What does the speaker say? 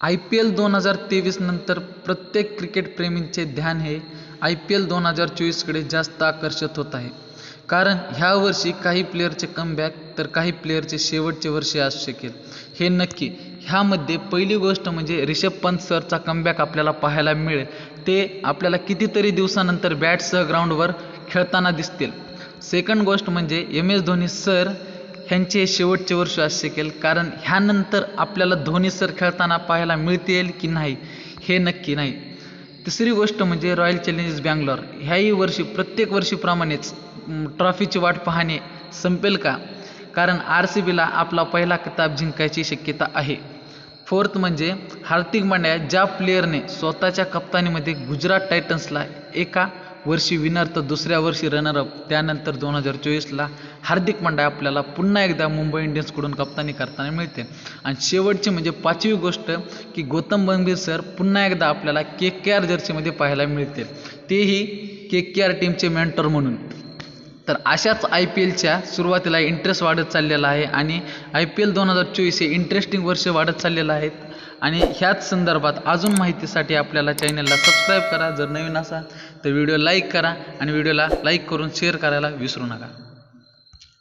I P L दोन हजार तेवीस नंतर प्रत्येक क्रिकेटप्रेमींचे ध्यान हे आय पी एल दोन हजार चोवीसकडे जास्त आकर्षित होत आहे. कारण ह्या वर्षी काही प्लेअरचे कमबॅक तर काही प्लेअरचे शेवटचे वर्षे असू शकेल. हे नक्की ह्यामध्ये पहिली गोष्ट म्हणजे रिषभ पंत सरचा कमबॅक आपल्याला पाहायला मिळेल. ते आपल्याला कितीतरी दिवसानंतर बॅटसह ग्राउंडवर खेळताना दिसतील. सेकंड गोष्ट म्हणजे एम एस धोनी सर ह्यांचे शेवटचे वर्ष असू शकेल कारण ह्यानंतर आपल्याला धोनी सर खेळताना पाहायला मिळतील की नाही हे नक्की नाही. तिसरी गोष्ट म्हणजे रॉयल चॅलेंजर्स बँगलोर ह्याही वर्षी प्रत्येक वर्षीप्रमाणेच ट्रॉफीची वाट पाहणे संपेल का? कारण आर सी बीला आपला पहिला किताब जिंकायची शक्यता आहे. फोर्थ म्हणजे हार्दिक पांड्या ज्या प्लेअरने स्वतःच्या कप्तानीमध्ये गुजरात टायटन्सला एका वर्षी विनर तर दुसऱ्या वर्षी रनरअप त्यानंतर दोन हजार चोवीसला हार्दिक पांड्या आपल्याला पुन्हा एकदा मुंबई इंडियन्सकडून कप्तानी करताना मिळते. आणि शेवटची म्हणजे पाचवी गोष्ट की गौतम गंभीर सर पुन्हा एकदा आपल्याला के के आर जर्सीमध्ये पाहायला मिळते तेही के के आर टीमचे मेंटर म्हणून. तर अशाच आय पी एलच्या सुरुवातीला इंटरेस्ट वाढत चाललेला आहे आणि आय पी एल दोन हजार चोवीस हे इंटरेस्टिंग वर्ष वाढत चाललेलं आहेत आणि ह्याच संदर्भात अजून माहितीसाठी आपल्याला चॅनलला सबस्क्राईब करा. जर नवीन असाल तर व्हिडिओ लाईक करा आणि व्हिडिओला लाईक करून शेअर करायला विसरू नका.